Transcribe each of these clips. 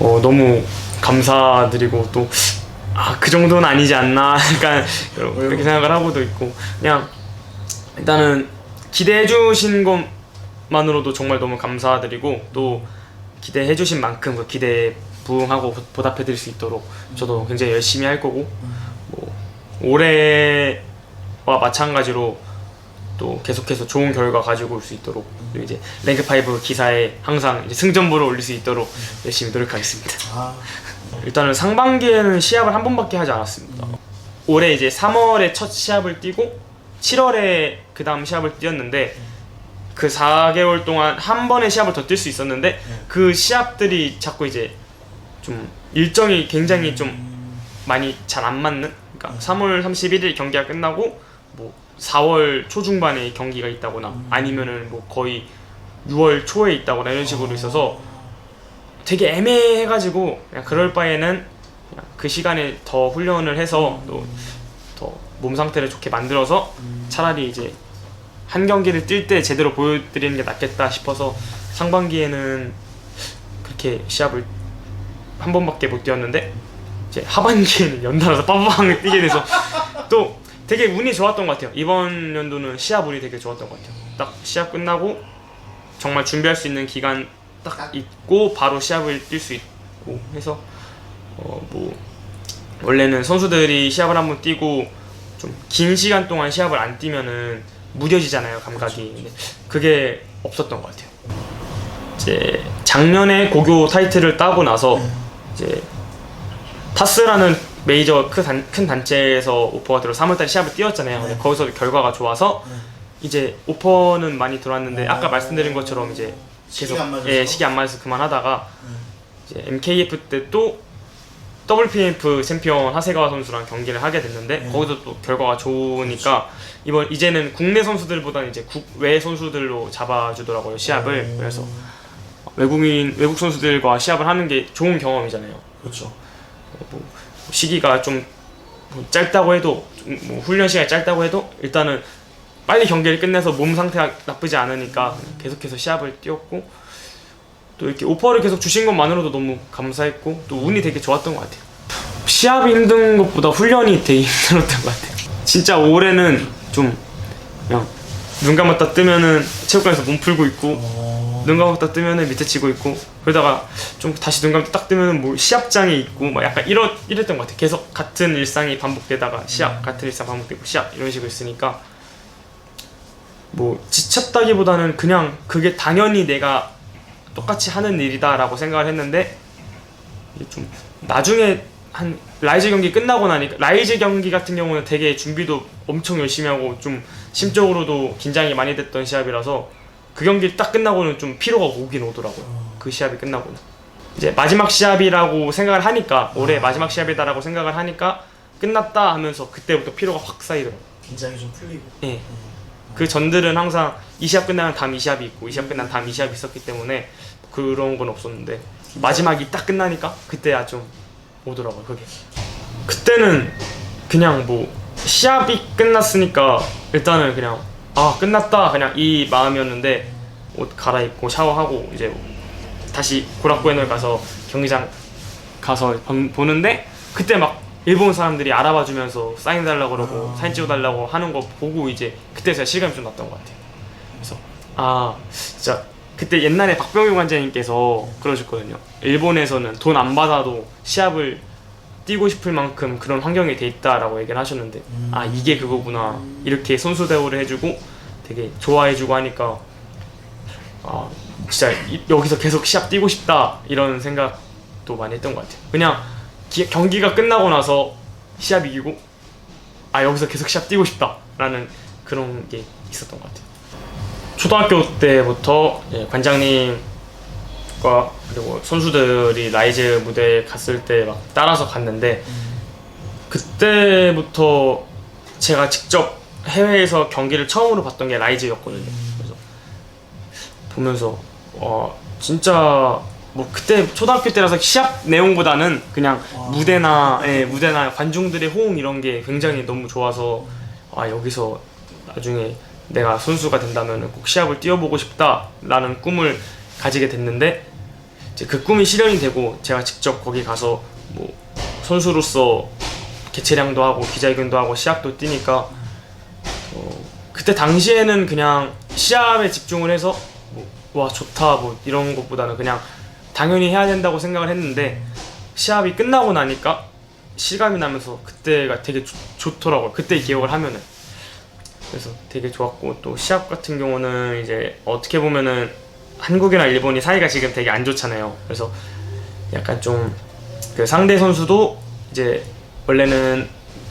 어, 너무 감사드리고 또 아, 그 정도는 아니지 않나? 약간 그렇게 생각을 하고도 있고. 그냥 일단은 기대해 주신 것만으로도 정말 너무 감사드리고 또 기대해 주신 만큼 그 기대에 부응하고 보- 보답해 드릴 수 있도록 저도 굉장히 열심히 할 거고 뭐 올해와 마찬가지로 또 계속해서 좋은 결과 가지고 올 수 있도록 이제 랭크 5 기사에 항상 이제 승전보를 올릴 수 있도록 열심히 노력하겠습니다. 아, 일단은 상반기에는 시합을 한 번밖에 하지 않았습니다. 올해 이제 3월에 첫 시합을 뛰고 7월에 그 다음 시합을 뛰었는데 그 4개월 동안 한 번의 시합을 더 뛸 수 있었는데 그 시합들이 자꾸 이제 좀 일정이 굉장히 좀 많이 잘 안 맞는 그러니까 3월 31일 경기가 끝나고 뭐 4월 초중반에 경기가 있다거나 아니면은 뭐 거의 6월 초에 있다거나 이런 식으로 있어서 되게 애매해가지고 그냥 그럴 바에는 그냥 그 시간에 더 훈련을 해서 또 더 몸 상태를 좋게 만들어서 차라리 이제 한 경기를 뛸 때 제대로 보여드리는 게 낫겠다 싶어서 상반기에는 그렇게 시합을 한 번밖에 못 뛰었는데 이제 하반기에는 연달아서 빠바방 뛰게 돼서 또 되게 운이 좋았던 것 같아요. 이번 연도는 시합 운이 되게 좋았던 것 같아요. 딱 시합 끝나고 정말 준비할 수 있는 기간 딱 있고 바로 시합을 뛸 수 있고 해서 어 뭐 원래는 선수들이 시합을 한번 뛰고 좀 긴 시간 동안 시합을 안 뛰면은 무뎌지잖아요 감각이. 근데 그게 없었던 것 같아요. 이제 작년에 고교 타이틀을 따고 나서 이제 타스라는 메이저 큰, 단, 큰 단체에서 오퍼가 들어 3월달에 시합을 뛰었잖아요 근데 거기서 결과가 좋아서 이제 오퍼는 많이 들어왔는데 아까 어. 말씀드린 것처럼 이제 계속 안 맞아서? 예 시기 안 맞아서 그만하다가 이제 MKF 때 또 WPF 챔피언 하세가와 선수랑 경기를 하게 됐는데 네. 거기도 또 결과가 좋으니까 이번 이제는 국내 선수들보다는 이제 국외 선수들로 잡아주더라고요 시합을 오. 그래서 외국인 외국 선수들과 시합을 하는 게 좋은 경험이잖아요 그렇죠. 뭐 시기가 좀뭐 짧다고 해도 좀뭐 훈련 시간이 짧다고 해도 일단은 빨리 경기를 끝내서 몸 상태가 나쁘지 않으니까 계속해서 시합을 뛰었고 또 이렇게 오퍼를 계속 주신 것만으로도 너무 감사했고 또 운이 되게 좋았던 것 같아요. 시합이 힘든 것보다 훈련이 되게 힘들었던 것 같아요. 진짜 올해는 좀 그냥 눈 감았다 뜨면은 체육관에서 몸 풀고 있고 어, 눈 감았다 뜨면은 밑에 치고 있고 그러다가 좀 다시 눈 감았다 딱 뜨면은 뭐 시합장에 있고 막 약간 이러 이랬던 것 같아. 계속 같은 일상이 반복되다가 시합 같은 일상 반복되고 시합 이런 식으로 있으니까 뭐 지쳤다기보다는 그냥 그게 당연히 내가 똑같이 하는 일이다라고 생각을 했는데 좀 나중에 한 라이즈 경기 끝나고 나니까 라이즈 경기 같은 경우는 되게 준비도 엄청 열심히 하고 좀 심적으로도 긴장이 많이 됐던 시합이라서 그 경기 딱 끝나고는 좀 피로가 오긴 오더라고요. 그 시합이 끝나고는 이제 마지막 시합이라고 생각을 하니까 올해 마지막 시합이다라고 생각을 하니까 끝났다 하면서 그때부터 피로가 확 쌓이더라고요. 긴장이 좀 풀리고. 예. 그 전들은 항상 이 시합 끝나면 다음 이 시합이 있고 이 시합 끝나면 다음 이 시합이 있었기 때문에 그런 건 없었는데 마지막이 딱 끝나니까 그때야 좀 오더라고요 그게 그때는 그냥 뭐 시합이 끝났으니까 일단은 그냥 아 끝났다 그냥 이 마음이었는데 옷 갈아입고 샤워하고 이제 다시 고라쿠엔을 가서 경기장 가서 본- 보는데 그때 막 일본 사람들이 알아봐 주면서 사인 달라고 그러고 아. 사진 찍어 달라고 하는 거 보고 이제 그때서야 실감이 좀 났던 것 같아요. 그래서 아 진짜 그때 옛날에 박병규 관장님께서 그러셨거든요. 일본에서는 돈 안 받아도 시합을 뛰고 싶을 만큼 그런 환경이 돼 있다라고 얘기를 하셨는데 아 이게 그거구나 이렇게 선수 대우를 해주고 되게 좋아해주고 하니까 아 진짜 이- 여기서 계속 시합 뛰고 싶다 이런 생각도 많이 했던 것 같아요. 그냥 기- 경기가 끝나고 나서 시합 이기고 아 여기서 계속 시합 뛰고 싶다라는 그런 게 있었던 것 같아요. 초등학교 때부터 이제 관장님 과 그리고 선수들이 라이즈 무대에 갔을 때 막 따라서 갔는데 그때부터 제가 직접 해외에서 경기를 처음으로 봤던 게 라이즈였거든요. 그래서 보면서 와 진짜 뭐 그때 초등학교 때라서 시합 내용보다는 그냥 와. 무대나 예, 무대나 관중들의 호응 이런 게 굉장히 너무 좋아서 아 여기서 나중에 내가 선수가 된다면 꼭 시합을 뛰어보고 싶다라는 꿈을 가지게 됐는데 이제 그 꿈이 실현이 되고 제가 직접 거기 가서 뭐 선수로서 개최량도 하고 기자회견도 하고 시합도 뛰니까 어, 그때 당시에는 그냥 시합에 집중을 해서 뭐, 와 좋다 뭐 이런 것보다는 그냥 당연히 해야 된다고 생각을 했는데 시합이 끝나고 나니까 실감이 나면서 그때가 되게 좋- 좋더라고요. 그때 기억을 하면은 그래서 되게 좋았고 또 시합 같은 경우는 이제 어떻게 보면은 한국이랑 일본이 사이가 지금 되게 안 좋잖아요. 그래서 약간 좀 그 상대 선수도 이제 원래는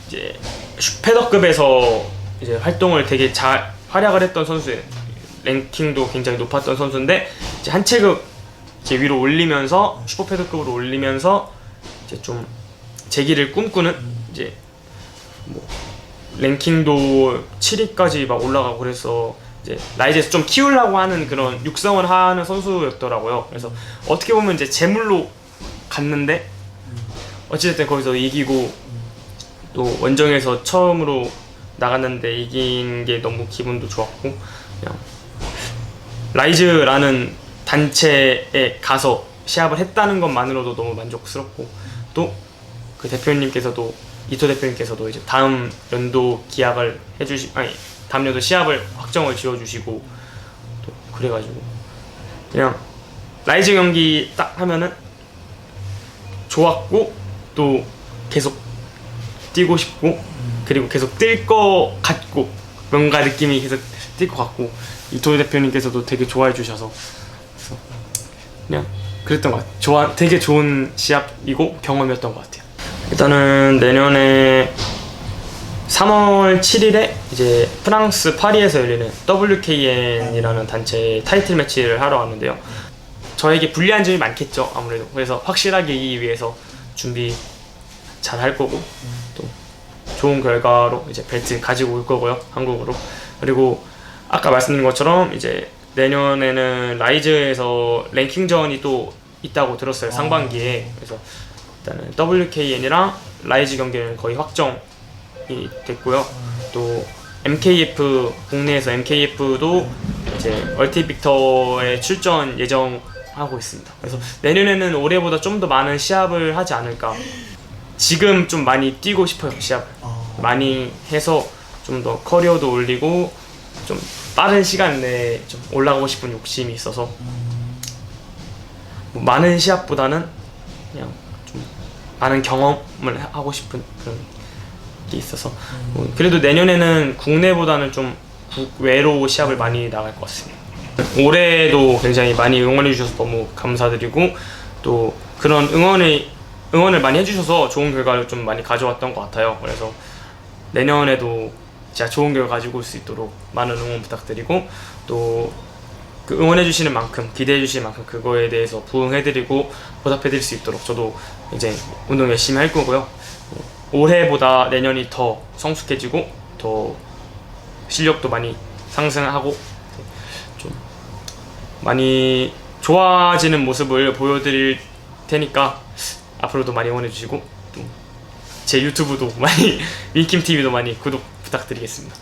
이제 슈페더급에서 이제 활동을 되게 잘 활약을 했던 선수예요. 랭킹도 굉장히 높았던 선수인데 이제 한 체급 이제 위로 올리면서 슈퍼패더급으로 올리면서 이제 좀 재기를 꿈꾸는 이제 뭐 랭킹도 7위까지 막 올라가고 그래서 이제 라이즈에서 좀 키우려고 하는 그런 육성을 하는 선수였더라고요. 그래서 어떻게 보면 이제 제물로 갔는데 어찌됐든 거기서 이기고 또 원정에서 처음으로 나갔는데 이긴 게 너무 기분도 좋았고 그냥 라이즈라는 단체에 가서 시합을 했다는 것만으로도 너무 만족스럽고 또 그 대표님께서도 이토 대표님께서도 이제 다음 연도 기약을 해주시 아니 연도 시합을 확정을 지어주시고 또 그래가지고 그냥 라이즈 경기 딱 하면은 좋았고 또 계속 뛰고 싶고 그리고 계속 뛸 것 같고 뭔가 느낌이 계속 뛸 것 같고 이토 대표님께서도 되게 좋아해 주셔서 그냥 그랬던 것 같아요. 좋아, 되게 좋은 시합이고 경험이었던 것 같아요. 일단은 내년에 3월 7일에 이제 프랑스 파리에서 열리는 WKN이라는 단체의 타이틀 매치를 하러 왔는데요. 저에게 불리한 점이 많겠죠, 아무래도. 그래서 확실하게 이기기 위해서 준비 잘 할 거고 또 좋은 결과로 이제 벨트 가지고 올 거고요, 한국으로. 그리고 아까 말씀드린 것처럼 이제 내년에는 라이즈에서 랭킹전이 또 있다고 들었어요, 상반기에. 그래서 일단은 WKN이랑 라이즈 경기는 거의 확정이 됐고요. 또 MKF 국내에서 MKF도 이제 얼티 빅터에 출전 예정하고 있습니다. 그래서 내년에는 올해보다 좀 더 많은 시합을 하지 않을까. 지금 좀 많이 뛰고 싶어요 시합. 많이 해서 좀 더 커리어도 올리고 좀 빠른 시간 내에 좀 올라가고 싶은 욕심이 있어서 뭐 많은 시합보다는 그냥 좀 많은 경험을 하고 싶은 그런 게 있어서 뭐 그래도 내년에는 국내보다는 좀 국외로 시합을 많이 나갈 것 같습니다. 올해도 굉장히 많이 응원해 주셔서 너무 감사드리고 또 그런 응원을 응원을 많이 해주셔서 좋은 결과를 좀 많이 가져왔던 것 같아요. 그래서 내년에도 진짜 좋은 결과 가지고 올 수 있도록 많은 응원 부탁드리고 또 그 응원해 주시는 만큼 기대해 주시는 만큼 그거에 대해서 부응해 드리고 보답해 드릴 수 있도록 저도 이제 운동 열심히 할 거고요. 올해보다 내년이 더 성숙해지고 더 실력도 많이 상승하고 좀 많이 좋아지는 모습을 보여드릴 테니까 앞으로도 많이 응원해 주시고 또 제 유튜브도 많이 윈킴 TV도 많이 구독 부탁드리겠습니다.